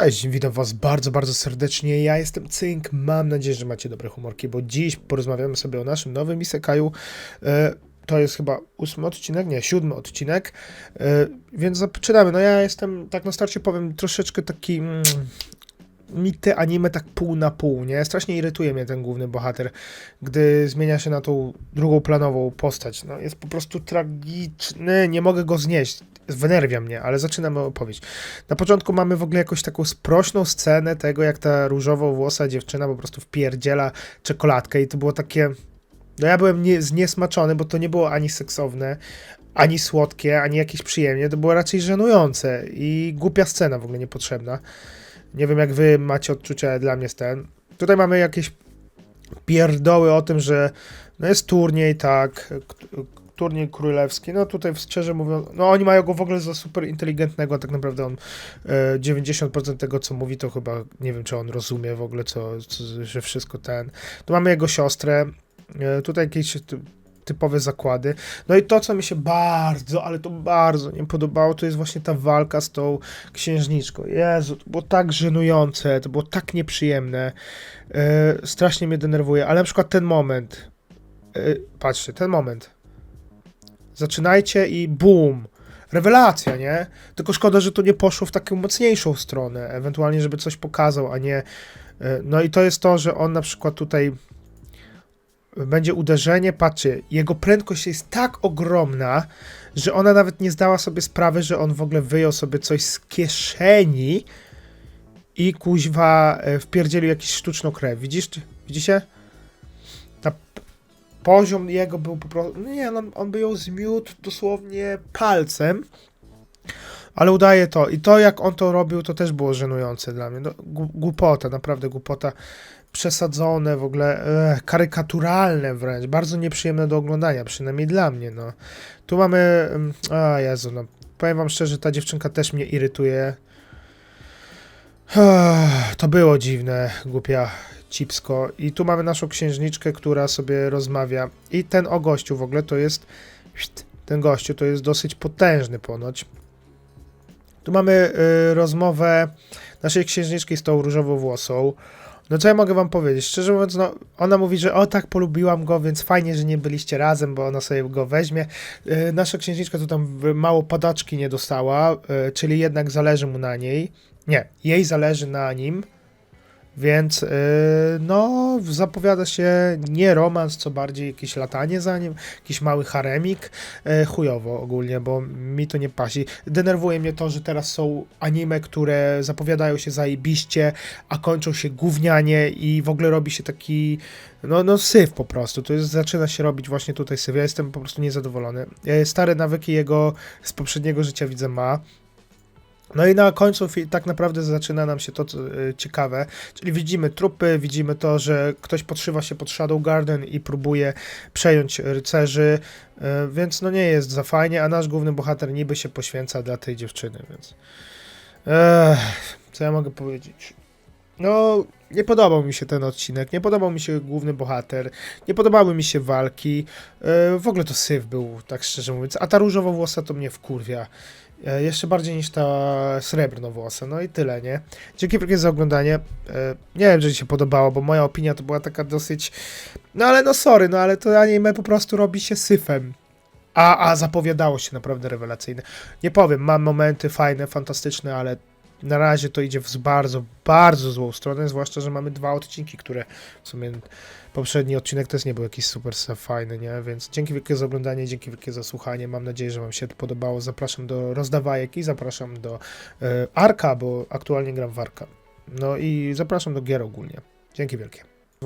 Cześć, witam was bardzo, bardzo serdecznie. Ja jestem Cynk. Mam nadzieję, że macie dobre humorki, bo dziś porozmawiamy sobie o naszym nowym isekaju. E, To jest chyba ósmy odcinek, nie, siódmy odcinek, E, więc zaczynamy. No ja jestem, tak na starcie powiem, troszeczkę taki... Mi te anime tak pół na pół, nie? Strasznie irytuje mnie ten główny bohater, gdy zmienia się na tą drugą planową postać. No, jest po prostu tragiczny, nie mogę go znieść. Wnerwia mnie, ale zaczynamy opowieść. Na początku mamy w ogóle jakąś taką sprośną scenę tego, jak ta różowo-włosa dziewczyna po prostu wpierdziela czekoladkę i to było takie... No ja byłem nie, zniesmaczony, bo to nie było ani seksowne, ani słodkie, ani jakieś przyjemnie, to było raczej żenujące i głupia scena w ogóle niepotrzebna. Nie wiem jak wy macie odczucia, dla mnie jest ten. Tutaj mamy jakieś pierdoły o tym, że no jest turniej, tak, turniej królewski, no tutaj szczerze mówiąc, no oni mają go w ogóle za super inteligentnego, a tak naprawdę on e, 90% tego, co mówi, to chyba, nie wiem, czy on rozumie w ogóle, co, co że wszystko ten. Tu mamy jego siostrę, e, tutaj jakieś typowe zakłady. No i to, co mi się bardzo, ale to bardzo nie podobało, to jest właśnie ta walka z tą księżniczką. Jezu, to było tak żenujące, to było tak nieprzyjemne. E, strasznie mnie denerwuje, ale na przykład ten moment, e, patrzcie, ten moment. Zaczynajcie i boom. Rewelacja, nie? Tylko szkoda, że to nie poszło w taką mocniejszą stronę, ewentualnie, żeby coś pokazał, a nie. e, No i to jest to, że on na przykład tutaj będzie uderzenie, patrzcie, jego prędkość jest tak ogromna, że ona nawet nie zdała sobie sprawy, że on w ogóle wyjął sobie coś z kieszeni i kuźwa e, wpierdzielił jakąś sztuczną krew. Widzisz? Widzicie? Ta poziom jego był po prostu... no Nie, on, on by ją zmiótł dosłownie palcem, ale udaje to. I to, jak on to robił, to też było żenujące dla mnie. No, głupota, naprawdę głupota. Przesadzone, w ogóle e, karykaturalne wręcz. Bardzo nieprzyjemne do oglądania, przynajmniej dla mnie. No. Tu mamy... mm, A Jezu, no. Powiem wam szczerze, ta dziewczynka też mnie irytuje. To było dziwne, głupia cipsko. I tu mamy naszą księżniczkę, która sobie rozmawia. I ten o gościu w ogóle to jest... Ten gościu to jest dosyć potężny ponoć. Tu mamy y, rozmowę naszej księżniczki z tą różową włosą. No co ja mogę wam powiedzieć? Szczerze mówiąc, no, ona mówi, że o tak polubiłam go, więc fajnie, że nie byliście razem, bo ona sobie go weźmie. Y, nasza księżniczka tu tam mało padaczki nie dostała, y, czyli jednak zależy mu na niej. Nie, jej zależy na nim, więc y, no zapowiada się nie romans, co bardziej jakieś latanie za nim, jakiś mały haremik. E, chujowo ogólnie, bo mi to nie pasi. Denerwuje mnie to, że teraz są anime, które zapowiadają się zajebiście, a kończą się gównianie i w ogóle robi się taki no, no syf po prostu. To jest, zaczyna się robić właśnie tutaj syf. Ja jestem po prostu niezadowolony. E, Stare nawyki jego z poprzedniego życia widzę ma. No i na końcu tak naprawdę zaczyna nam się to co, e, ciekawe, czyli widzimy trupy, widzimy to, że ktoś podszywa się pod Shadow Garden i próbuje przejąć rycerzy, e, więc no nie jest za fajnie, a nasz główny bohater niby się poświęca dla tej dziewczyny, więc Ech, co ja mogę powiedzieć? No, nie podobał mi się ten odcinek, nie podobał mi się główny bohater, nie podobały mi się walki, e, w ogóle to syf był, tak szczerze mówiąc, a ta różowa włosa to mnie wkurwia. E, Jeszcze bardziej niż ta srebrnowłosa, no i tyle, nie? Dzięki wielkie za oglądanie. E, Nie wiem, czy ci się podobało, bo moja opinia to była taka dosyć... No ale no sorry, no ale to anime po prostu robi się syfem. A, a zapowiadało się naprawdę rewelacyjne. Nie powiem, mam momenty fajne, fantastyczne, ale na razie to idzie w bardzo, bardzo złą stronę, zwłaszcza, że mamy dwa odcinki, które w sumie poprzedni odcinek też nie był jakiś super fajny, nie? Więc dzięki wielkie za oglądanie, dzięki wielkie za słuchanie. Mam nadzieję, że Wam się to podobało. Zapraszam do rozdawajek i zapraszam do e, Arka, bo aktualnie gram w Arka. No i zapraszam do gier ogólnie. Dzięki wielkie.